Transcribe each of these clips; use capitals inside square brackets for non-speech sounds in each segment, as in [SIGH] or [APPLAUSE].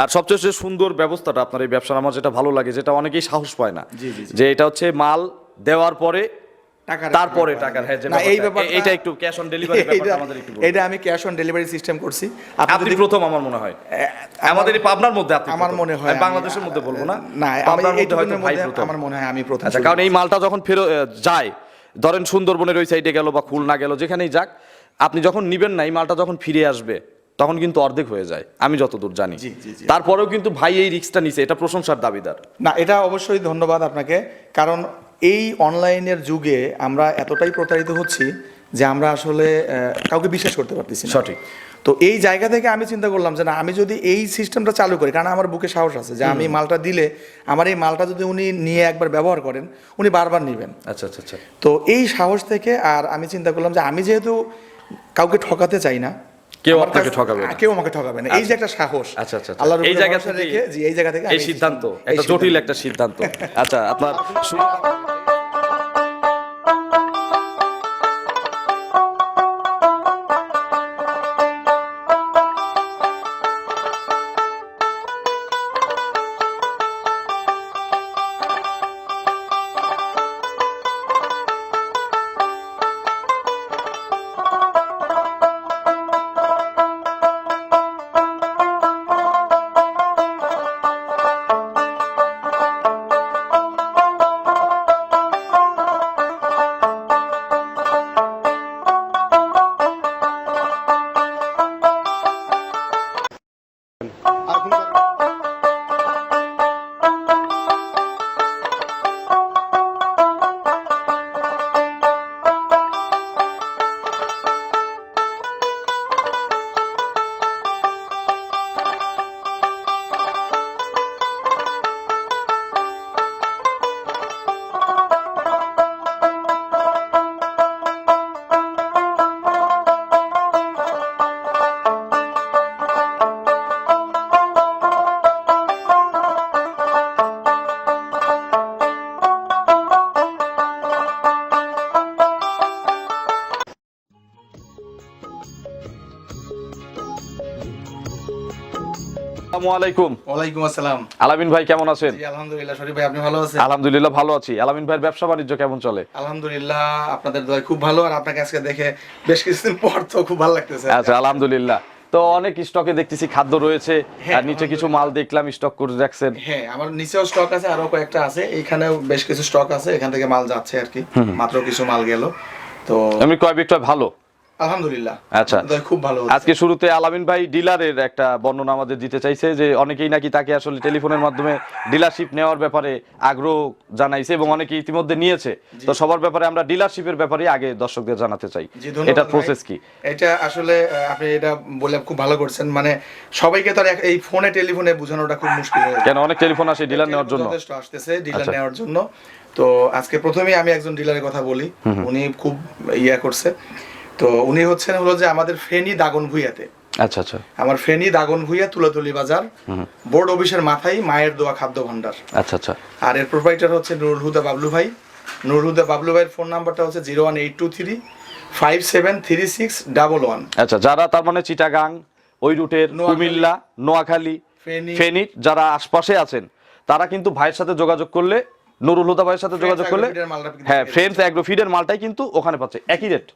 আর সবচেয়ে সুন্দর ব্যবস্থাটা আপনার এই ব্যবসার আমার যেটা ভালো লাগে যেটা অনেকেই সাহস পায় না। যে এটা হচ্ছে মাল দেওয়ার পরে তারপরে টাকার হ্যাঁ এই ব্যাপারটা, ব্যাপারটা এটা একটু ক্যাশ অন ডেলিভারি ব্যাপারটা আমাদের একটু এটা আমি ক্যাশ অন ডেলিভারি সিস্টেম করছি। আপনি প্রথম আমার মনে হয়। আমাদের পাবনার মধ্যে আপনি আমার মনে হয় বাংলাদেশের মধ্যে বলব না। না পাবনার মধ্যে হয়তো ভাই প্রথম। আমার মনে হয় আমি প্রথম আচ্ছা কারণ এই মালটা যখন ফেরত যায় ধরেন সুন্দরবনের ওই সাইডে গেল বা খুলনা গেল যেখানেই যাক আপনি যখন নিবেন না এই মালটা যখন ফিরে আসবে তখন কিন্তু অর্ধেক হয়ে যায়। আমি যতদূর জানি। তারপরেও কিন্তু ভাই এই রিস্কটা নিছে এটা প্রশংসার দাবিদার। না এটা অবশ্যই ধন্যবাদ আপনাকে। কারণ এই অনলাইনের যুগে আমরা এতটাই প্রতারিত হচ্ছি যে আমরা আসলে কাউকে বিশ্বাস করতে পারতেছি সঠিক। তো এই জায়গা থেকে আমি চিন্তা করলাম যে না আমি যদি এই সিস্টেমটা চালু করি কারণ আমার বুকে সাহস আছে যে আমি মালটা দিলে আমার এই মালটা যদি উনি নিয়ে একবার ব্যবহার করেন উনি বারবার নেবেন। আচ্ছা আচ্ছা আচ্ছা। তো এই সাহস থেকে আর আমি চিন্তা করলাম যে আমি যেহেতু কাউকে ঠকাতে চাই না কেউ আপনাকে ঠকাবে না। কেউ আমাকে ঠকাবে না। এই যে একটা সাহস আচ্ছা আচ্ছা আচ্ছা। আল্লাহর এই জায়গা থেকে জি এই জায়গা থেকে এই সিদ্ধান্ত এই একটা জটিল একটা সিদ্ধান্ত। আচ্ছা আপনার [LAUGHS] আসসালামু আলাইকুম। ওয়ালাইকুম আসসালাম। আলামিন ভাই কেমন আছেন? জি আলহামদুলিল্লাহ শরীফ ভাই আপনি ভালো আছেন? আলহামদুলিল্লাহ ভালো আছি। আলামিন ভাইয়ের ব্যবসা বাণিজ্য কেমন চলে? আলহামদুলিল্লাহ আপনাদের দয় খুব ভালো আর আপনাকে আজকে দেখে বেশ কিছুদিন পর তো খুব ভালো লাগতেছে। আচ্ছা আলহামদুলিল্লাহ। তো অনেক স্টকে দেখতেছি খাদ্য রয়েছে হ্যাঁ, আর নিচে কিছু মাল দেখলাম স্টক করে রাখছেন। হ্যাঁ আমার নিচেও স্টক আছে আরও কয়েকটা আছে। এইখানেও বেশ কিছু স্টক আছে এখান থেকে মাল যাচ্ছে আর কি। মাত্র কিছু মাল গেল। তো এমনি ক্রয় বিক্রয় ভালো? আলহামদুলিল্লাহ। আচ্ছা। খুব ভালো আজকে শুরুতে আলামিন ভাই ডিলারের একটা বর্ণনা আমাদের দিতে চাইছে যে অনেকেই নাকি তাকে আসলে টেলিফোনের মাধ্যমে ডিলারশিপ নেওয়ার ব্যাপারে আগ্রহ জানাইছে এবং অনেকে ইতিমধ্যে নিয়েছে। তো সবার ব্যাপারে আমরা ডিলারশিপের ব্যাপারে আগে দর্শকদের জানাতে চাই। এটা প্রসেস কি? এটা আসলে আপনি এটা বলে খুব ভালো করছেন। মানে সবাইকে তো এই ফোনে টেলিফোনে বোঝানোটা খুব মুশকিল কেন? অনেক টেলিফোন আসে ডিলার নেওয়ার জন্য। যথেষ্ট আসতেছে ডিলার আচ্ছা। নেওয়ার জন্য। তো আজকে প্রথমেই আমি একজন ডিলারের কথা বলি। উনি খুব ইয়া করছে। তো উনি হচ্ছেন হলো যে আমাদের ফেনী দাগন ভুইয়াতে। আচ্ছা আচ্ছা। আমার ফেনী দাগন ভুইয়া তুলাতুলি বাজার। বোর্ড অফিসের মাথায় মায়ের দোয়া খাদ্য ভান্ডার আচ্ছা আচ্ছা। আর এর প্রোভাইডার হচ্ছে নুরুল হুদা বাবলু ভাই। নুরুল হুদা বাবলু ভাইয়ের ফোন নাম্বারটা হচ্ছে zero one eight two three five seven three six double one আচ্ছা যারা তার মানে চিটাগাং ওই রুটের কুমিল্লা নোয়াখালী ফেনী। ফেনী যারা আশপাশে আছেন তারা কিন্তু ভাইয়ের সাথে যোগাযোগ করলে নুরুল হুদা ভাইয়ের সাথে যোগাযোগ করলে হ্যাঁ ফ্রেন্ডস অ্যাগ্রো অ্যাগ্রোফিডের মালটাই কিন্তু ওখানে পাচ্ছে। একই রেট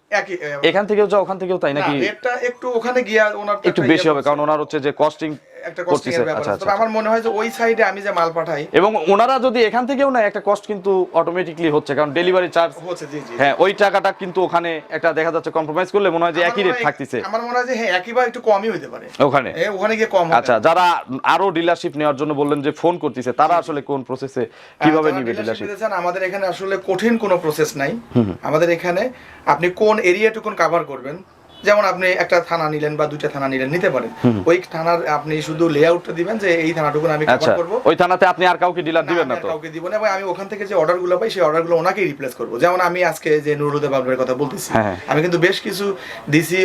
এখান থেকেও যা ওখান থেকেও তাই নাকি? রেটটা একটু ওখানে গিয়া ওনার একটু বেশি ইয়ে হবে কারণ ওনার হচ্ছে যে কস্টিং একটা কস্টিং এর ব্যাপার আচ্ছা আছে। আচ্ছা তবে আমার মনে হয় যে ওই সাইডে আমি যে মাল পাঠাই এবং ওনারা যদি এখান থেকেও না একটা কস্ট কিন্তু অটোমেটিকলি হচ্ছে কারণ ডেলিভারি চার্জ হচ্ছে জি জি হ্যাঁ ওই টাকাটা কিন্তু ওখানে একটা দেখা যাচ্ছে কম্প্রোমাইজ করলে মনে হয় যে একই রেট হয়- থাকতেছে। আমার মনে হয় যে হ্যাঁ একই বা একটু কমই হইতে পারে। ওখানে। ওখানে গিয়ে কম। আচ্ছা যারা আরও ডিলারশিপ নেওয়ার জন্য বললেন যে ফোন করতেছে তারা আসলে কোন প্রসেসে কীভাবে যারা নিবে ডিলারশিপ আমাদের এখানে আসলে কঠিন কোনো প্রসেস নাই। আমাদের এখানে আপনি কোন এরিয়াটুকুন কাভার করবেন যেমন আপনি একটা থানা নিলেন বা দুইটা থানা নিলেন নিতে পারেন। ওই থানার আপনি শুধু লেআউটটা দিবেন যে এই থানাটুকুন আমি আচ্ছা কভার করব। ওই থানাতে আপনি আর কাউকে ডিলার দিবেন না তো? কাউকে দিব না এবং আমি ওখান থেকে যে অর্ডারগুলো পাই সেই অর্ডারগুলো ওনাকেই রিপ্লেস করব। যেমন আমি আজকে যে নুরুদে বাবুর কথা বলতেছি হ্যাঁ। আমি কিন্তু বেশ কিছু দিছি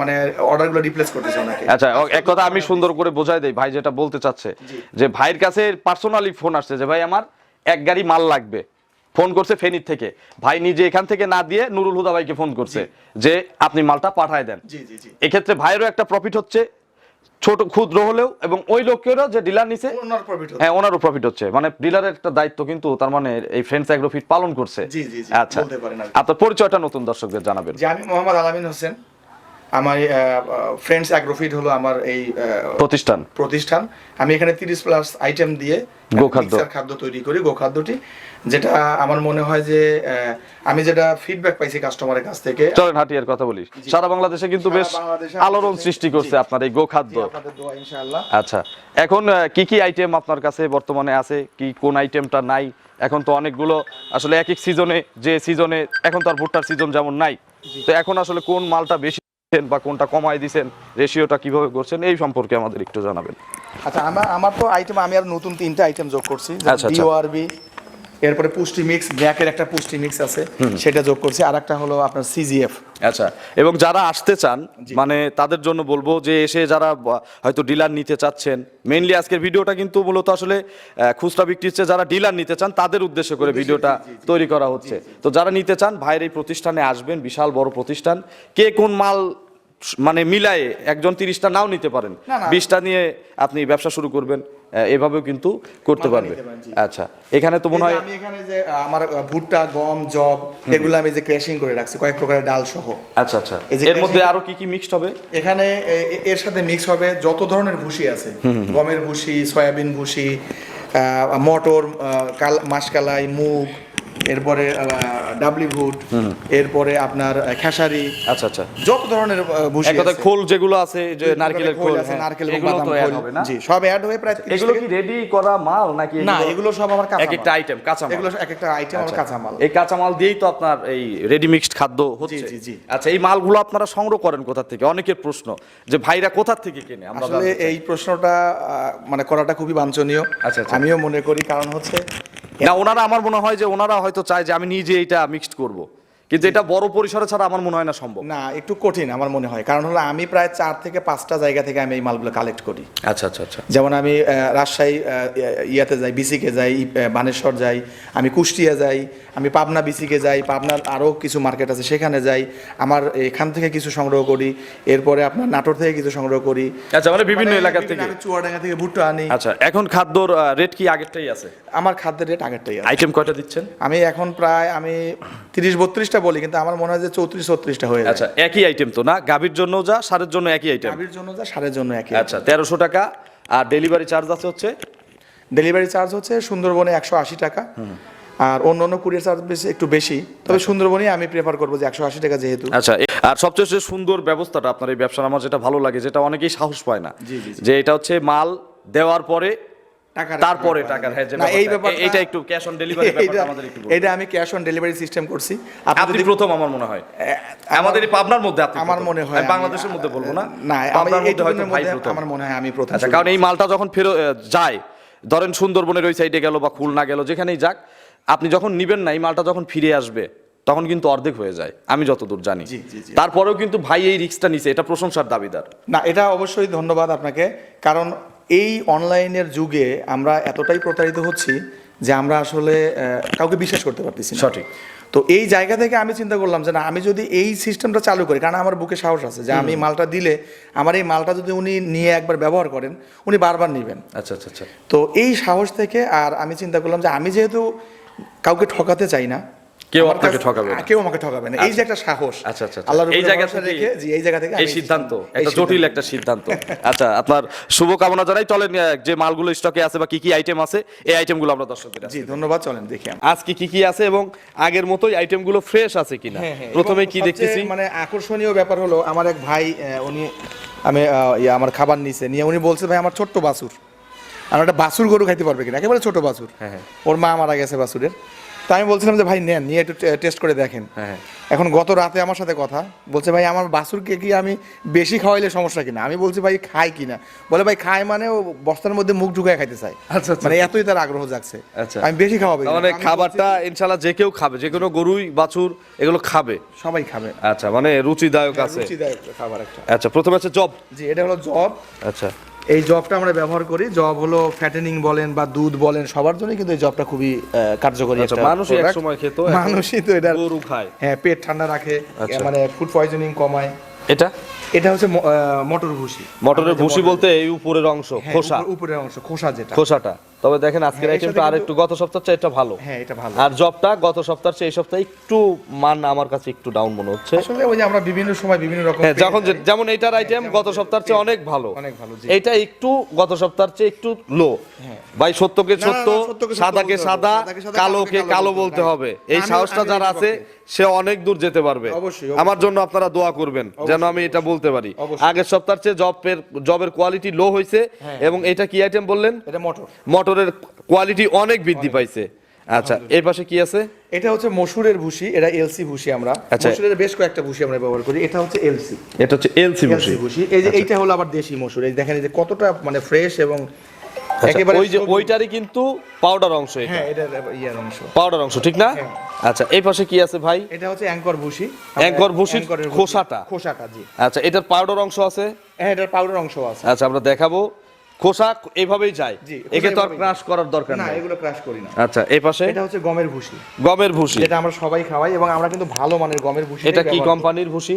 মানে অর্ডারগুলো রিপ্লেস করতেছি ওনাকে। আচ্ছা এক কথা আমি সুন্দর করে বোঝাই দেই ভাই যেটা বলতে চাচ্ছে যে ভাইয়ের কাছে পার্সোনালি ফোন আসছে যে ভাই আমার এক গাড়ি মাল লাগবে। ফোন করছে ফেনীর থেকে। ভাই নিজে এখান থেকে না দিয়ে নুরুল হুদা ভাইকে ফোন করছে যে আপনি মালটা পাঠায় দেন। এক্ষেত্রে ভাইয়েরও একটা প্রফিট হচ্ছে ছোট ক্ষুদ্র হলেও এবং ওই লোকেরও যে ডিলার নিছে ওনার হ্যাঁ ওনারও প্রফিট হচ্ছে। মানে ডিলারের একটা দায়িত্ব কিন্তু তার মানে এই ফ্রেন্ডস অ্যাগ্রোফিট পালন করছে। আচ্ছা। আপনার পরিচয়টা নতুন দর্শকদের জানাবেন। আমি মোহাম্মদ আলামিন হোসেন। আমার ফ্রেন্ডস অ্যাগ্রোফিট হলো আমার এই প্রতিষ্ঠান। প্রতিষ্ঠান। আমি এখানে তিরিশ প্লাস আইটেম দিয়ে গোখাদ্য। খাদ্য তৈরি করি গোখাদ্যটি যেটা আমার মনে হয় যে আমি যেটা ফিডব্যাক পাইছি কাস্টমারের কাছ থেকে চলেন হাটিয়ার কথা বলি সারা বাংলাদেশে কিন্তু বেশ আলোড়ন সৃষ্টি করছে আপনার এই গোখাদ্য। আপনাদের দোয়া ইনশাআল্লাহ। আচ্ছা এখন কি কি আইটেম আপনার কাছে বর্তমানে আছে? কি কোন আইটেমটা নাই? এখন তো অনেকগুলো আসলে এক এক সিজনে যে সিজনে এখন তো আর ভুট্টার সিজন যেমন নাই। তো এখন আসলে কোন মালটা বেশি বা কোনটা কমাই দিছেন রেশিওটা কীভাবে করছেন এই সম্পর্কে আমাদের একটু জানাবেন আচ্ছা আমার আমার তো আইটেম আমি আর নতুন তিনটা আইটেম যোগ করছি। ডিওআরবি এরপরে পুষ্টি মিক্স ব্যাকের একটা পুষ্টি মিক্স আছে সেটা যোগ করছি। আর একটা হলো আপনার সিজিএফ আচ্ছা এবং যারা আসতে চান মানে তাদের জন্য বলব যে এসে যারা হয়তো ডিলার নিতে চাচ্ছেন মেইনলি আজকের ভিডিওটা কিন্তু মূলত আসলে খুচরা বিক্রি হচ্ছে যারা ডিলার নিতে চান তাদের উদ্দেশ্য করে ভিডিওটা তৈরি করা হচ্ছে। তো যারা নিতে চান ভাইয়ের এই প্রতিষ্ঠানে আসবেন বিশাল বড় প্রতিষ্ঠান। কে কোন মাল মানে মিলায়ে একজন তিরিশটা নাও নিতে পারেন। বিশটা নিয়ে আপনি ব্যবসা শুরু করবেন। এভাবেও কিন্তু করতে পারবে। আচ্ছা এখানে তো মনে হয় আমি এখানে যে আমার ভুট্টা গম জব এগুলো আমি যে ক্র্যাশিং করে রাখছি কয়েক প্রকারের ডাল সহ। আচ্ছা আচ্ছা। এর মধ্যে আরও কি কি মিক্সড হবে? এখানে এর সাথে মিক্স হবে যত ধরনের ভুসি আছে। গমের ভুসি সয়াবিন ভুসি আহ, মটর কাল- মাসকালাই মুগ এরপরে আহ, ডাবলি ভুট এরপরে আপনার খেসারি আচ্ছা আচ্ছা। যত ধরনের এক কথায় খোল যেগুলো আছে যে নারকেলের খোল আছে হ্যাঁ, নারকেল এবং বাদাম খোল। জি সব অ্যাড হয়ে প্রায় এগুলো কি রেডি করা মাল নাকি না এগুলো? সব আমার কাঁচা এক একটা আইটেম কাঁচা মাল এগুলো এক একটা আইটেম আমার আচ্ছা। কাঁচা মাল এই কাঁচা মাল দিয়েই তো আপনার এই রেডি মিক্সড খাদ্য হচ্ছে। জি, জি। আচ্ছা এই মালগুলো আপনারা সংগ্রহ করেন কোথা থেকে? অনেকের প্রশ্ন যে ভাইরা কোথা থেকে কেনে? আমরা আসলে এই প্রশ্নটা মানে করাটা খুবই বাঞ্ছনীয়। আচ্ছা, আচ্ছা। আমিও মনে করি কারণ হচ্ছে না ওনারা আমার মনে হয় যে ওনারা হয়তো চায় যে আমি নিজে এটা মিক্সড করব। কিন্তু এটা বড় পরিসরে ছাড়া আমার মনে হয় না সম্ভব। না একটু কঠিন আমার মনে হয়। কারণ হলো আমি প্রায় চার থেকে পাঁচটা জায়গা থেকে আমি এই মালগুলো কালেক্ট করি। আচ্ছা আচ্ছা আচ্ছা। যেমন আমি রাজশাহী ইয়াতে যাই বিসিকে যাই বানেশ্বর যাই আমি কুষ্টিয়া যাই আমি পাবনা বিসিকে যাই পাবনার আরও কিছু মার্কেট আছে সেখানে যাই আমার এখান থেকে কিছু সংগ্রহ করি এরপরে আপনার নাটোর থেকে কিছু সংগ্রহ করি। আচ্ছা মানে বিভিন্ন মানে এলাকা থেকে? চুয়াডাঙ্গা থেকে ভুট্টা আনি। আচ্ছা এখন খাদ্যর রেট কি আগেরটাই আছে? আমার খাদ্যের রেট আগেরটাই আছে। আইটেম কয়টা দিচ্ছেন? আমি এখন প্রায় আমি তিরিশ বত্রিশটা বলি কিন্তু আমার মনে হয় যে চৌত্রিশ ছত্রিশটা হয়ে আচ্ছা একই আইটেম তো না? গাভীর জন্য যা সারের জন্য একই আইটেম গাভীর জন্য যা সারের জন্য একই আচ্ছা তেরোশো টাকা। আর ডেলিভারি চার্জ আছে হচ্ছে? ডেলিভারি চার্জ হচ্ছে সুন্দরবনে একশো আশি টাকা। আর অন্য অন্য কুরিয়ার চার্জ বেশি একটু বেশি। তবে সুন্দরবনে আমি প্রেফার করব যে একশো আশি টাকা যেহেতু। আচ্ছা আর সবচেয়ে সুন্দর ব্যবস্থাটা আপনার এই ব্যবসার আমার যেটা ভালো লাগে যেটা অনেকেই সাহস পায় না। যে এটা হচ্ছে মাল দেওয়ার পরে টাকার তারপরে ব্যাপার। টাকার হ্যাঁ এই ব্যাপারটা এটা একটু ক্যাশ অন ডেলিভারি ব্যাপারটা আমাদের একটু এটা আমি ক্যাশ অন ডেলিভারি সিস্টেম করছি। আপনি প্রথম আমার মনে হয়। আমাদের পাবনার মধ্যে আপনি আমার মনে হয় বাংলাদেশের মধ্যে বলব না। না পাবনার মধ্যে হয়তো ভাই প্রথম। আমার মনে হয় আমি প্রথম আচ্ছা কারণ এই মালটা যখন ফেরত যায় ধরেন সুন্দরবনের ওই সাইডে গেল বা খুলনা গেল যেখানেই যাক আপনি যখন নিবেন না এই মালটা যখন ফিরে আসবে তখন কিন্তু অর্ধেক হয়ে যায়। আমি যতদূর জানি। তারপরেও কিন্তু ভাই এই রিক্সটা নিছে এটা প্রশংসার দাবিদার। না এটা অবশ্যই ধন্যবাদ আপনাকে কারণ এই অনলাইনের যুগে আমরা এতটাই প্রতারিত হচ্ছি যে আমরা আসলে কাউকে বিশ্বাস করতে পারতেছি সঠিক। তো এই জায়গা থেকে আমি চিন্তা করলাম যে না আমি যদি এই সিস্টেমটা চালু করি কারণ আমার বুকে সাহস আছে যে আমি মালটা দিলে আমার এই মালটা যদি উনি নিয়ে একবার ব্যবহার করেন উনি বারবার নেবেন। আচ্ছা আচ্ছা আচ্ছা। তো এই সাহস থেকে আর আমি চিন্তা করলাম যে আমি যেহেতু কাউকে ঠকাতে চাই না কেউ আপনাকে ঠকাবে না। কেউ আমাকে ঠকাবে না। এই যে একটা সাহস আচ্ছা আচ্ছা আচ্ছা। আল্লাহর এই জায়গা থেকে জি এই জায়গা থেকে এই সিদ্ধান্ত একটা জটিল একটা সিদ্ধান্ত। আচ্ছা আপনার শুভকামনা জানাই। চলেন যে মালগুলো স্টকে আছে বা কি কি আইটেম আছে এই আইটেমগুলো আমরা দর্শকদের জি ধন্যবাদ চলেন দেখি আজকে কি কি আছে এবং আগের মতোই আইটেমগুলো ফ্রেশ আছে কিনা? প্রথমে হ্যাঁ, কি সবচেয়ে দেখতেছি? মানে আকর্ষণীয় ব্যাপার হলো আমার এক ভাই উনি আমি আমার খাবার নিছে নিয়ে উনি বলছে ভাই আমার ছোট্ট বাছুর। আর একটা বাছুর গরু খাইতে পারবে কিনা? একেবারে ছোট বাছুর। হ্যাঁ, হ্যাঁ। ওর মা মারা গেছে বাছুরের। তো আমি বলছিলাম যে ভাই নেন নিয়ে একটু টেস্ট করে দেখেন। হ্যাঁ, হ্যাঁ। এখন গত রাতে আমার সাথে কথা বলছে ভাই আমার বাছুরকে কি আমি বেশি খাওয়াইলে সমস্যা কিনা? আমি বলছি ভাই খাই কিনা? বলে ভাই খায় মানে ও বস্তার মধ্যে মুখ ঢুকায় খাইতে চাই আচ্ছা, আচ্ছা, মানে এতই তার আগ্রহ জাগছে। আচ্ছা। আমি বেশি খাওয়াবো মানে খাবারটা ইনশাল্লাহ যে কেউ খাবে যে কোনো গরুই বাছুর এগুলো খাবে। সবাই খাবে। আচ্ছা মানে রুচিদায়ক আছে। রুচিদায়ক খাবার একটা। আচ্ছা প্রথমে আছে জব। জি এটা হলো জব। আচ্ছা। এই জবটা আমরা ব্যবহার করি। জব হলো ফ্যাটেনিং বলেন বা দুধ বলেন সবার জন্য কিন্তু এই জবটা খুবই কার্যকরী আচ্ছা, একটা মানুষই এক সময় খেত, মানুষই তো এটা গরু খায়। হ্যাঁ পেট ঠান্ডা রাখে আচ্ছা। মানে ফুড পয়জনিং কমায়। এটা? এটা হচ্ছে মটর ভুসি। মটরের ভুসি বলতে এই উপরের অংশ হ্যাঁ, খোসা। উপরের অংশ খোসা যেটা। খোসাটা। তবে দেখেন আজকের হ্যাঁ, আইটেমটা আর একটু গত সপ্তাহ চেয়ে এটা ভালো। হ্যাঁ এটা ভালো। আর জবটা গত সপ্তাহের চেয়ে এই সপ্তাহে একটু মান আমার কাছে একটু ডাউন মনে হচ্ছে। আসলে ওই যে আমরা বিভিন্ন সময় বিভিন্ন রকম হ্যাঁ যখন যেমন এইটার আইটেম গত সপ্তাহের চেয়ে অনেক ভালো। অনেক ভালো, জি। এটা একটু গত সপ্তাহের চেয়ে একটু লো ভাই সত্যকে সত্য সাদাকে সাদা কালোকে কালো বলতে হবে। এই সাহসটা যার আছে সে অনেক দূর যেতে পারবে। আমার জন্য আপনারা দোয়া করবেন যেন আমি এটা বলতে পারি। আগের সপ্তাহের চেয়ে জবের জবের কোয়ালিটি লো হয়েছে হ্যাঁ। এবং এটা কি আইটেম বললেন? এটা মটর মোটরের কোয়ালিটি অনেক বৃদ্ধি পাইছে। আচ্ছা এই পাশে কি আছে? এটা হচ্ছে মসুরের ভুসি এটা এলসি ভুসি আমরা। আচ্ছা। মসুরের বেশ কয়েকটা ভুসি আমরা ব্যবহার করি এটা হচ্ছে এলসি। এটা হচ্ছে এলসি ভুসি। এই যে এইটা হলো আবার দেশি মসুর এই দেখেন এই যে কতটা মানে ফ্রেশ এবং একেবারে ওই যে ওইটারই কিন্তু পাউডার অংশ এটা। হ্যাঁ এটা ইয়ার অংশ। পাউডার অংশ ঠিক না? হ্যাঁ। আচ্ছা এই পাশে কি আছে ভাই? এটা হচ্ছে অ্যাঙ্কর ভুসি। অ্যাঙ্কর ভুসি। খোসাটা? খোসাটা জি। আচ্ছা এটার পাউডার অংশ আছে? হ্যাঁ এটার পাউডার অংশ আছে। আচ্ছা আমরা দেখাবো। খোসা এইভাবেই যায়। একে তো আর ক্রাশ করার দরকার না এগুলো ক্রাশ করি না। আচ্ছা এই পাশে? এটা হচ্ছে গমের ভুসি। গমের ভুসি। এটা আমরা সবাই খাওয়াই এবং আমরা কিন্তু ভালো মানের গমের ভুসি এটা কি কোম্পানির ভুসি?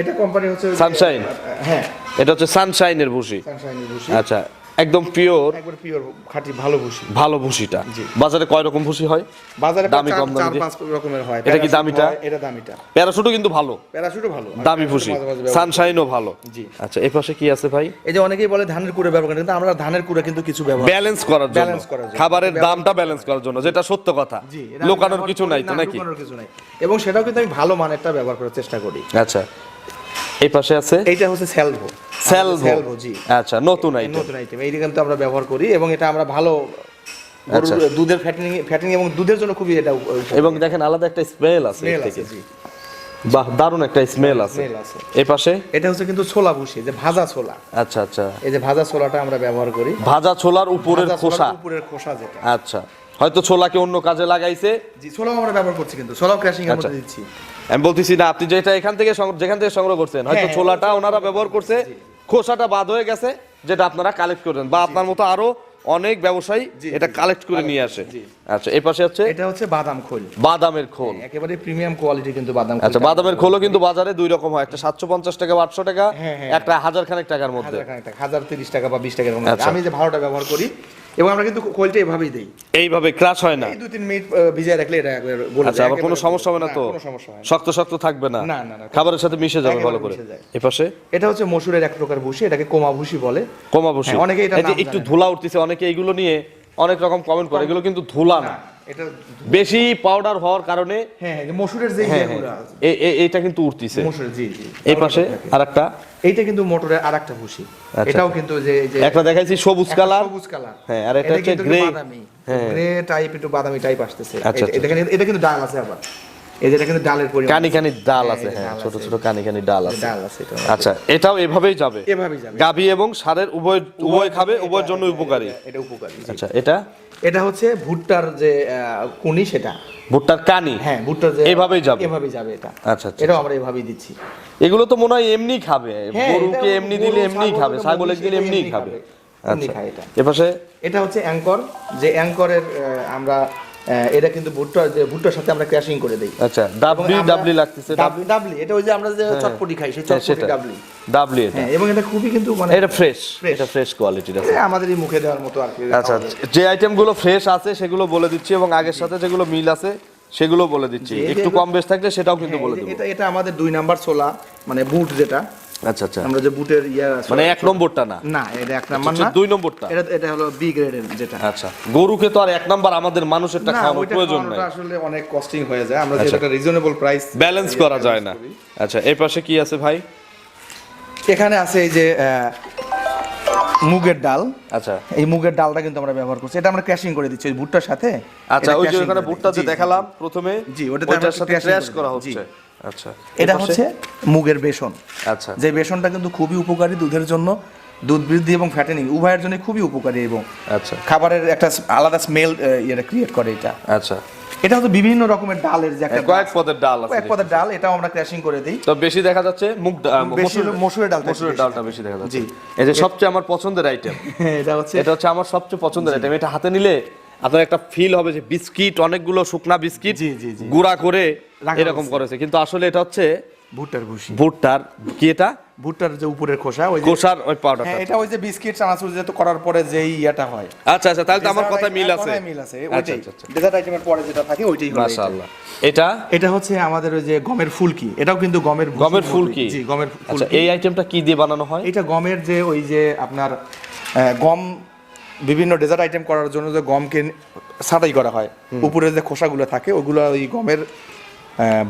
এটা কোম্পানি হচ্ছে সানশাইন হ্যাঁ। এটা হচ্ছে সানশাইনের ভুসি। সানশাইনের ভুসি। আচ্ছা একদম পিওর একবার পিওর খাঁটি ভালো ভুসি। ভালো ভুসিটা। বাজারে কয় রকম ভুসি হয়? বাজারে দামি কম দামি চার পাঁচ রকমের হয়। এটা কি দামিটা? এটা দামিটা। প্যারাশুটও কিন্তু ভালো। প্যারাশুটও ভালো। দামি ভুসি। সানশাইনও ভালো। জি। আচ্ছা এই পাশে কি আছে ভাই? এই যে অনেকেই বলে ধানের কুড়ে ব্যবহার করেন কিন্তু আমরা ধানের কুড়ে কিন্তু কিছু ব্যবহার ব্যালেন্স করার জন্য। Balance করার জন্য। খাবারের দামটা ব্যালেন্স করার জন্য যেটা সত্য কথা। জি লোকানোর কিছু নাই তো নাকি? লুকানোর কিছু নাই। এবং সেটাও কিন্তু আমি ভালো মানেরটা ব্যবহার করার চেষ্টা করি। আচ্ছা এই পাশে আছে? এইটা হচ্ছে সেলভো সেলভো সেলভো জি। আচ্ছা নতুন আইটেম নতুন আইটেম এইটা কিন্তু আমরা ব্যবহার করি এবং এটা আমরা ভালো আচ্ছা। দুধের ফ্যাটিং ফ্যাটিং এবং দুধের জন্য খুবই এটা এবং দেখেন আলাদা একটা স্মেল আছে থেকে। জি। বাহ দারুণ একটা স্মেল আছে। এই পাশে? এটা হচ্ছে কিন্তু ছোলা ভুসি যে ভাজা ছোলা। আচ্ছা আচ্ছা। এই যে ভাজা ছোলাটা আমরা ব্যবহার করি। ভাজা ছোলার উপরের খোসা। উপরের খোসা যেটা। আচ্ছা। হয়তো ছোলাকে অন্য কাজে লাগাইছে। জি ছোলাও আমরা ব্যবহার করছি কিন্তু। ছোলাও ক্র্যাশিং এর আচ্ছা। মধ্যে দিচ্ছি। আমি বলতেছি না আপনি যেটা এখান থেকে যেখান থেকে সংগ্রহ করছেন হয়তো হ্যাঁ, ছোলাটা ওনারা ব্যবহার করছে খোসাটা বাদ হয়ে গেছে যেটা আপনারা কালেক্ট করেন বা আপনার মতো আরও অনেক ব্যবসায়ী এটা কালেক্ট করে নিয়ে আসে। আচ্ছা এই পাশে হচ্ছে এটা হচ্ছে বাদাম খোল। বাদামের খোল। একেবারে প্রিমিয়াম কোয়ালিটি কিন্তু বাদাম খোল আচ্ছা বাদামের খোলও কিন্তু বাজারে দুই রকম হয় একটা সাতশো পঞ্চাশ টাকা বা আটশো টাকা হ্যাঁ, হ্যাঁ। একটা হাজার খানেক টাকার মধ্যে। হাজার তিরিশ টাকা বা বিশ টাকার মধ্যে। আচ্ছা। আমি যে ভালোটা ব্যবহার করি এবং আমরা কিন্তু খোলটা এভাবেই দিই। এইভাবে ক্রাশ হয় না? এই দু তিন মিনিট ভিজিয়ে রাখলে এটা গলে আচ্ছা আবার কোনো সমস্যা হবে না তো? কোনো সমস্যা হয়। শক্ত শক্ত থাকবে না? না, না। খাবারের সাথে মিশে যাবে ভালো করে। যায়। পাশে? এটা হচ্ছে মসুরের এক প্রকার ভুসি এটাকে কোমা ভুসি বলে। কমা হ্যাঁ, অনেকে এই নাম একটু ধুলা উঠতেছে অনেকে এইগুলো নিয়ে অনেক রকম কমেন্ট করে এগুলো কিন্তু ধুলা না। এটা বেশি পাউডার হওয়ার কারণে হ্যাঁ হ্যাঁ, মসুরের যে হ্যাঁ ইয়েগুলো আছে, এ- এ- এইটা কিন্তু উঠতিছে। মসুরের জি জি এই পাশে আর একটা এইটা কিন্তু মোটরের আরেকটা ভুসি। আচ্ছা। এটাও কিন্তু যে একটা দেখাইছি সবুজ কালার। সবুজ কালার। হ্যাঁ, আর এটা হচ্ছে গ্রে বাদামি। গ্রে টাইপ একটু বাদামি টাইপ আসতেছে। আচ্ছা, এটা- এটা এটা কিন্তু ডাল আছে আবার। এই এটা কিন্তু ডালের পরিমাণ কানি কানি ডাল হ্যাঁ, আছে হ্যাঁ ছোট ছোট কানি কানি ডাল আছে। ডাল আছে এটা আচ্ছা এটাও এভাবেই যাবে? এভাবেই যাবে। গাবি এবং সারের উভয় উভয় খাবে উভয়ের জন্য উপকারী। এটা- এটা উপকারী আচ্ছা এটা? এটা হচ্ছে ভুট্টার যে কুনি সেটা। ভুট্টার কানি? হ্যাঁ ভুট্টার যে এভাবেই যাবে। এভাবেই যাবে এটা। আচ্ছা আচ্ছা। এটাও আমরা এভাবেই দিচ্ছি। এগুলো তো মনে হয় এমনি খাবে। হ্যাঁ, গরুকে এমনি দিলে এমনি খাবে এটা ছাগলে মহিষ, দিলে এমনি খাবে। আচ্ছা। এটা। এপাশে? এটা হচ্ছে অ্যাঙ্কর। যে অ্যাঙ্করের আমরা এটা কিন্তু ভুট্টা যে ভুট্টার সাথে আমরা ক্র্যাশিং করে দিই। আচ্ছা ডাবলি ডাবলি লাগতেছে ডাবলি? ডাবলি এটা ওই যে আমরা যে চটপটি খাই সেই হ্যাঁ, চটপটি ডাবলি। ডাবলি এটা। হ্যাঁ এবং এটা খুবই কিন্তু মানে এটা ফ্রেশ এটা ফ্রেশ কোয়ালিটির আছে আমাদের এই মুখে দেওয়ার মতো আর কি। আচ্ছা যে আইটেমগুলো ফ্রেশ আছে সেগুলো বলে দিচ্ছি এবং আগের সাথে যেগুলো মিল আছে সেগুলো বলে দিচ্ছি। একটু কম বেশ থাকলে সেটাও কিন্তু হ্যাঁ, বলে দেবো। এটা এটা আমাদের দুই নাম্বার ছোলা মানে বুট যেটা। আচ্ছা আচ্ছা। আমরা যে বুটের ইয়া মানে এক নম্বরটা না? না এটা এক নাম্বার না। দুই নম্বরটা? এটা এটা হলো বি গ্রেডের যেটা। আচ্ছা গরুকে তো আর এক নাম্বার আমাদের মানুষেরটা খাওয়ানোর প্রয়োজন নাই। আসলে অনেক কস্টিং হয়ে যায়। আমরা আচ্ছা। যেটা রিজনেবল প্রাইস ব্যালেন্স করা যায় না। আচ্ছা এই পাশে কি আছে ভাই? এখানে আছে এই যে মুগের ডাল। আচ্ছা। এই মুগের ডালটা কিন্তু আমরা ব্যবহার করছি। এটা আমরা ক্র্যাশিং করে দিচ্ছি ওই ভুট্টার সাথে। আচ্ছা ওই যে ওখানে ভুট্টা যে দেখালাম প্রথমে জি, ওটাতে আমরা সাথে ক্র্যাশ করা হচ্ছে। আচ্ছা এটা হচ্ছে মুগের বেসন। আচ্ছা। যে বেসনটা কিন্তু খুবই উপকারী দুধের জন্য দুধ বৃদ্ধি এবং ফ্যাটেনিং উভয়ের জন্য খুবই উপকারী এবং আচ্ছা। খাবারের একটা আলাদা স্মেল ইয়েটা ক্রিয়েট করে এটা। আচ্ছা। এটা হচ্ছে বিভিন্ন রকমের ডালের যে একটা কয়েক পদের ডাল আছে কয়েক পদের ডাল এটাও আমরা ক্র্যাশিং করে দিই। তো বেশি দেখা যাচ্ছে মুগ ডা- বেশি মসুরের ডাল মসুরের ডালটা বেশি দেখা যাচ্ছে। এই যে সবচেয়ে আমার পছন্দের আইটেম [LAUGHS] এটা হচ্ছে এটা হচ্ছে আমার সবচেয়ে পছন্দের আইটেম এটা হাতে নিলে আপনার একটা ফিল হবে যে বিস্কিট অনেকগুলো শুকনা বিস্কিট। গুঁড়া করে এরকম করেছে। কিন্তু আসলে এটা হচ্ছে ভুট্টার ভুসি ভুট্টার কি এটা? ভুট্টার যে উপরের খোসা ওই যে কোষার ওই পাউডারটা হ্যাঁ এটা ওই যে বিস্কিট চানাচুর যেহেতু করার পরে যেই ইয়াটা হয়। আচ্ছা আচ্ছা তাহলে তো আমার কথা মিল আছে। মিল আছে আচ্ছা ওইটাই। আচ্ছা আচ্ছা। ডেজার্ট আইটেমের পরে যেটা থাকে ওইটাই এটা। মাশাআল্লাহ। এটা? এটা হচ্ছে আমাদের ওই যে গমের ফুলকি। এটাও কিন্তু গমের গমের। ফুলকি? জি গমের আচ্ছা এই আইটেমটা কি দিয়ে বানানো হয়? এটা গমের যে ওই যে আপনার গম বিভিন্ন ডেজার্ট আইটেম করার জন্য যে গমকে ছাঁটাই করা হয়। উপরে যে খোসাগুলো থাকে ওগুলো ওই গমের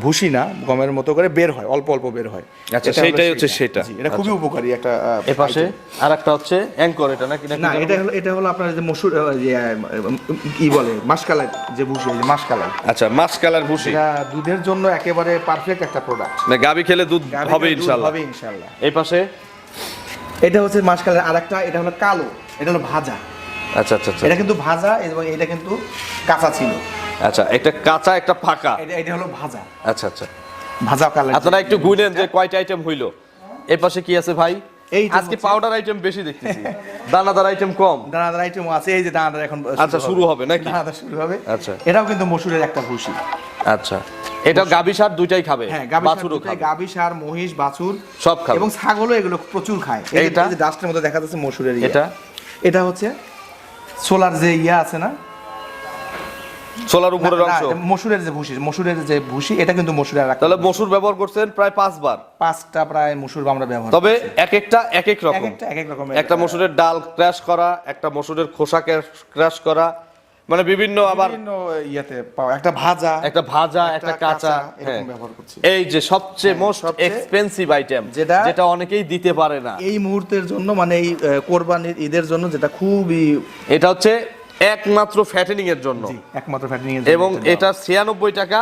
ভুসি না গমের মতো করে বের হয় অল্প অল্প বের হয়। আচ্ছা, সেইটাই হচ্ছে সেটা। এটা খুবই উপকারী একটা এ পাশে আর একটা হচ্ছে অ্যাঙ্কর এটা না যেন- এটা হলো এটা হলো আপনার যে মসুর কি বলে মাসকালাই যে ভুসি মাসকালাই। আচ্ছা মাসকালার ভুসি। এটা দুধের জন্য একেবারে পারফেক্ট একটা প্রোডাক্ট না গাবি খেলে দুধ হবে ইনশাআল্লাহ। হবে ইনশাআল্লাহ। এই পাশে? এটা হচ্ছে মাসকালের আরেকটা এটা হলো কালো এটা হলো ভাজা। আচ্ছা আচ্ছা আচ্ছা। এটা কিন্তু ভাজা এবং এটা কিন্তু কাঁচা ছিল। আচ্ছা একটা কাঁচা একটা ফাঁকা। এটা এটা হলো ভাজা। আচ্ছা আচ্ছা। ভাজা কালার আপনারা একটু গুনেন যে কয়টা আইটেম হইল। এই পাশে কি আছে ভাই? এই আজকে পাউডার আইটেম বেশি দেখতেছি। দানাদার আইটেম কম। দানাদার আইটেম আছে এই যে দানাদার এখন আচ্ছা শুরু হবে নাকি? দানাদার শুরু হবে। আচ্ছা। এটাও কিন্তু মসুরের একটা ভুসি। আচ্ছা। এটা গাবি সার দুইটাই খাবে? হ্যাঁ বাছুরও খাবে। গাভী সার মহিষ বাছুর। সব খাবে। এবং ছাগলও এগুলো প্রচুর খায়। এইটা? যে ডাস্টের মধ্যে দেখা যাচ্ছে মসুরের ইয়ে। এটা? এটা হচ্ছে সোলার যে ইয়া আছে না? সোলার উপরের অংশ? মসুরের যে ভুসি মসুরের যে ভুসি এটা কিন্তু মসুরের আর একটা তাহলে মসুর ব্যবহার করছেন প্রায় পাঁচবার পাঁচটা প্রায় মসুর আমরা ব্যবহার তবে এক একটা এক এক রকম। একটা এক এক রকম একটা মসুরের ডাল ক্র্যাশ করা একটা মসুরের খোসা ক্র্যাশ করা মানে বিভিন্ন আবার ইয়াতে একটা ভাজা একটা ভাজা একটা কাঁচা এরকম হ্যাঁ। ব্যবহার করছি। এই যে সবচেয়ে মোস্ট এক্সপেন্সিভ আইটেম যেটা- যেটা অনেকেই দিতে পারে না। এই মুহূর্তের জন্য মানে এই কোরবানির ঈদের জন্য যেটা খুবই এটা হচ্ছে একমাত্র ফ্যাটেনিং এর জন্য। একমাত্র ফ্যাটিং এবং এটা ছিয়ানব্বই টাকা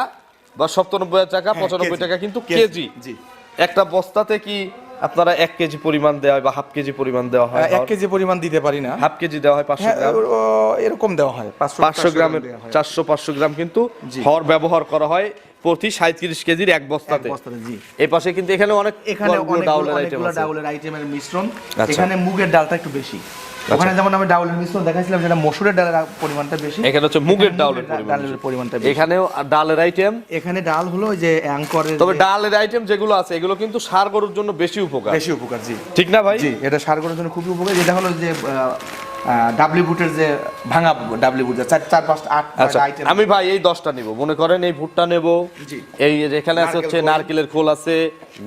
বা সপ্তানব্বই টাকা হ্যাঁ, পঁচানব্বই কেজি, টাকা কিন্তু কেজি, কেজি। জি। একটা বস্তাতে কি আপনারা এক কেজি পরিমাণ দেওয়া হয় বা হাফ কেজি পরিমাণ দেওয়া হয় এক কেজি পরিমাণ দিতে পারি না। হাফ কেজি দেওয়া হয় পাঁচশো হ্যাঁ গ্রাম। এরকম দেওয়া হয় পাঁচশো হয়। চারশো পাঁচশো গ্রাম কিন্তু। হর ব্যবহার করা হয় প্রতি সাঁত্রিশ কেজির এক বস্তাতে। এই পাশে কিন্তু এখানে অনেক এখানে ডাউলের আইটেম ডাউলের আইটেমের মিশ্রণ। আচ্ছা। এখানে মুগের ডালটা একটু বেশি। ওখানে যেমন আমি ডাউলের মিশ্রণ দেখাইছিলাম সেটা মসুরের ডালের পরিমাণটা বেশি। এখানে হচ্ছে মুগের ডাউলের ডালের পরিমাণটা বেশি। এখানেও ডালের আইটেম এখানে ডাল হলো যে অ্যাঙ্করের তবে ডালের আইটেম যেগুলো আছে এগুলো কিন্তু সার গরুর জন্য বেশি উপকার। বেশি উপকার জি। ঠিক না ভাই? জি এটা সার গরুর জন্য খুবই উপকারী। এটা হলো যে ডাবলি বুটের যে ভাঙা ডাবলি বুট চার চার পাঁচটা আট আচ্ছা আইটেম আমি ভাই এই দশটা নিব। মনে করেন এই ভুট্টা নেব জি। এই এখানে আছে হচ্ছে নারকেলের খোল আছে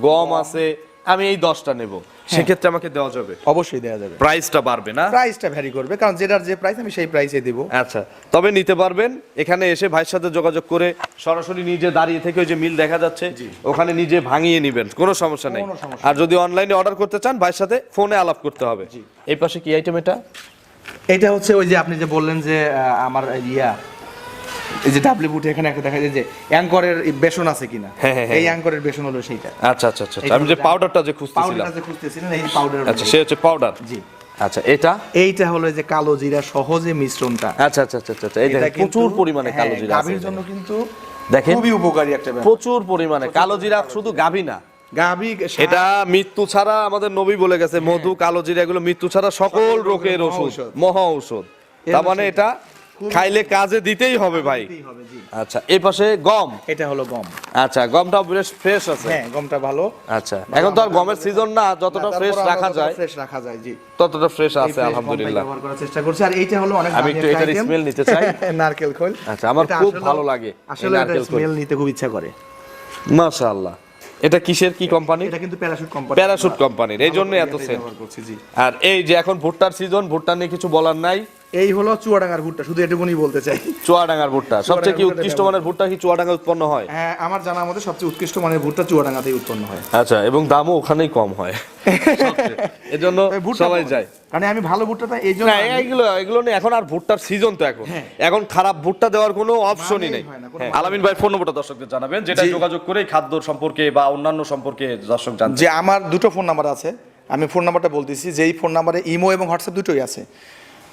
গম আছে আমি এই দশটা নেব। সেক্ষেত্রে আমাকে দেওয়া যাবে। অবশ্যই দেওয়া যাবে। প্রাইসটা বাড়বে না? প্রাইসটা ভ্যারি করবে কারণ যেটার যে প্রাইস আমি সেই প্রাইসে দেবো। আচ্ছা তবে নিতে পারবেন। এখানে এসে ভাইয়ের সাথে যোগাযোগ করে সরাসরি নিজে দাঁড়িয়ে থেকে ওই যে মিল দেখা যাচ্ছে ওখানে নিজে ভাঙিয়ে নেবেন কোনো সমস্যা নেই। আর যদি অনলাইনে অর্ডার করতে চান ভাইয়ের সাথে ফোনে আলাপ করতে হবে। এই পাশে কি আইটেম এটা? এটা হচ্ছে ওই যে আপনি যে বললেন যে আমার ইয়া এই যে ডাবলি বুটে এখানে একটা দেখা যায় যে অ্যাঙ্করের বেসন আছে কিনা? হ্যাঁ, হ্যাঁ, হ্যাঁ। এই অ্যাঙ্করের বেসন হলো সেইটা। আচ্ছা আচ্ছা আচ্ছা আমি যে পাউডারটা যে খুঁজতেছিলাম। পাউডারটা যে খুঁজতেছিলেন এই পাউডার আচ্ছা সে হচ্ছে পাউডার জি। আচ্ছা এটা? এইটা হলো যে কালো জিরা সহজে মিশ্রণটা। আচ্ছা আচ্ছা আচ্ছা আচ্ছা এটা প্রচুর পরিমাণে কালো জিরা আছে গাভীর জন্য কিন্তু দেখেন। খুবই উপকারী একটা প্রচুর পরিমাণে। কালো জিরা শুধু গাভী না। গাভী এটা মৃত্যু ছাড়া আমাদের নবী বলে গেছে মধু কালো জিরা এগুলো মৃত্যু ছাড়া সকল রোগের মহা ওষুধ ঔষধ। মহা ঔষধ। তার মানে এটা খাইলে কাজে দিতেই হবে ভাই। আচ্ছা এই পাশে গম? এটা হলো গম। আচ্ছা গমটা বেশ ফ্রেশ আছে। হ্যাঁ গমটা ভালো। আচ্ছা এখন তো আর গমের সিজন না যতটা ফ্রেশ রাখা যায় ফ্রেশ রাখা যায় জি। ততটা ফ্রেশ আছে আলহামদুলিল্লাহ। ব্যবহার করার চেষ্টা করছি আর এইটা হলো অনেক আমি একটু এটার smell নিতে চাই। [LAUGHS] নারকেল খোল। আচ্ছা, আমার খুব ভালো লাগে আসলে এটা স্মেল নিতে খুব ইচ্ছা করে। মাশাআল্লাহ। এটা কিসের কি কোম্পানি এটা কিন্তু প্যারাশুট কোম্পানি প্যারাশুট কোম্পানির এই জন্য এত সেল ব্যবহার করছি জি। আর এই যে এখন ভুট্টার সিজন ভুট্টা নিয়ে কিছু বলার নাই? এই হলো চুয়াডাঙ্গার ভুট্টা শুধু এটুকুনি বলতে চাই। চুয়াডাঙ্গার ভুট্টা। সবচেয়ে কি উৎকৃষ্ট মানের ভুট্টা কি চুয়াডাঙ্গা উৎপন্ন হয়? হ্যাঁ আমার জানা মতে সবচেয়ে উৎকৃষ্ট মানের ভুট্টা চুয়াডাঙ্গাতেই উৎপন্ন হয়। আচ্ছা এবং দামও ওখানেই কম হয়। [LAUGHS] এজন্য সবাই যায়। মানে আমি ভালো ভুট্টাটা এই জন্য না এইগুলো এগুলো নিয়ে এখন আর ভুট্টার সিজন তো এখন। এখন খারাপ ভুট্টা দেওয়ার কোনো অপশনই নেই। হয় হ্যাঁ, আলামিন ভাই ফোন নম্বরটা দর্শকদের জানাবেন যেটা যোগাযোগ করে খাদ্য সম্পর্কে বা অন্যান্য সম্পর্কে দর্শক জানতে যে আমার দুটো ফোন নাম্বার আছে আমি ফোন নাম্বারটা বলতেছি যেই ফোন নাম্বারে ইমো এবং হোয়াটসঅ্যাপ দুটোই আছে।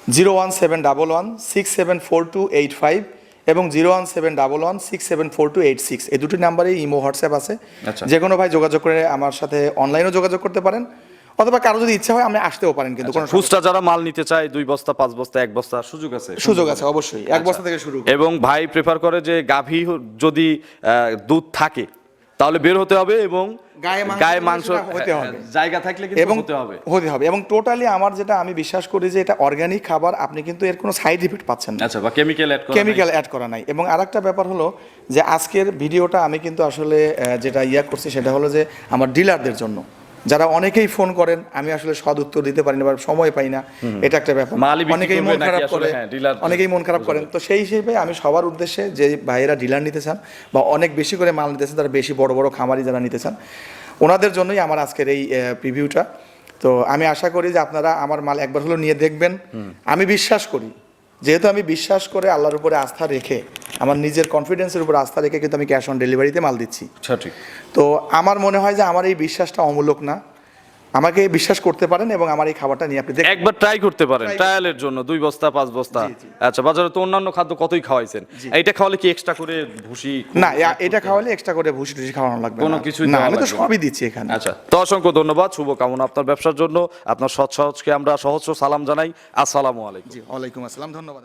Zero one seven double one six seven four two eight five এবং zero one seven double one six seven four two eight six এই দুটি নাম্বারেই ইমো হোয়াটসঅ্যাপ আছে। আচ্ছা। যে কোনো ভাই যোগাযোগ করে আমার সাথে অনলাইনেও যোগাযোগ করতে পারেন অথবা কারও যদি ইচ্ছা হয় আমি আসতেও পারেন কিন্তু কোনো সমস্যা খুচরা যারা মাল নিতে চায় দুই বস্তা পাঁচ বস্তা এক বস্তা সুযোগ আছে? সুযোগ আছে অবশ্যই। এক বস্তা থেকে শুরু এবং ভাই প্রেফার করে যে গাভী যদি দুধ থাকে তাহলে বের হতে হবে এবং গায়ে মাংস হতে হবে। হ্যাঁ, জায়গা থাকলে এবং হতে হবে। হতে হবে। এবং টোটালি আমার যেটা আমি বিশ্বাস করি যে এটা অর্গানিক খাবার আপনি কিন্তু এর কোনো সাইড ইফেক্ট পাচ্ছেন না। আচ্ছা বা কেমিক্যাল অ্যাড করা কেমিক্যাল অ্যাড করা নাই। এবং আরেকটা ব্যাপার হলো যে আজকের ভিডিওটা আমি কিন্তু আসলে যেটা ইয়া করছি সেটা হলো যে আমার ডিলারদের জন্য। যারা অনেকেই ফোন করেন আমি আসলে সদ উত্তর দিতে পারি না বা সময় পাই না। এটা একটা ব্যাপার। অনেকেই মন খারাপ করে। হ্যাঁ, অনেকেই মন খারাপ করেন। তো সেই হিসেবে আমি সবার উদ্দেশ্যে যে ভাইয়েরা ডিলার নিতে চান বা অনেক বেশি করে মাল নিতে চান তারা বেশি বড় বড় খামারি যারা নিতে চান ওনাদের জন্যই আমার আজকের এই প্রিভিউটা তো আমি আশা করি যে আপনারা আমার মাল একবার হলেও নিয়ে দেখবেন। আমি বিশ্বাস করি যেহেতু আমি বিশ্বাস করে আল্লাহর উপরে আস্থা রেখে আমার নিজের কনফিডেন্সের উপর আস্থা রেখে কিন্তু আমি ক্যাশ অন ডেলিভারিতে মাল দিচ্ছি। আচ্ছা ঠিক। তো আমার মনে হয় যে আমার এই বিশ্বাসটা অমূলক না। আমাকে বিশ্বাস করতে পারেন এবং আমার এই খাবারটা নিয়ে আপনি একবার ট্রাই করতে পারেন ট্রায়ালের জন্য দুই বস্তা পাঁচ বস্তা। আচ্ছা বাজারে তো অন্যান্য খাদ্য কতই খাওয়াইছেন? এইটা খাওয়ালে কি এক্সট্রা করে ভুসি না এটা খাওয়ালে এক্সট্রা করে ভুসি টুসি খাওয়ানো লাগবে কোনো না। কিছুই না আমি তো সবই দিচ্ছি এখানে। আচ্ছা তো অসংখ্য ধন্যবাদ শুভকামনা আপনার ব্যবসার জন্য। আপনার সৎ সহজকে আমরা সহস্র সালাম জানাই। আসসালামু আলাইকুম। জি ওয়ালাইকুম আসসালাম ধন্যবাদ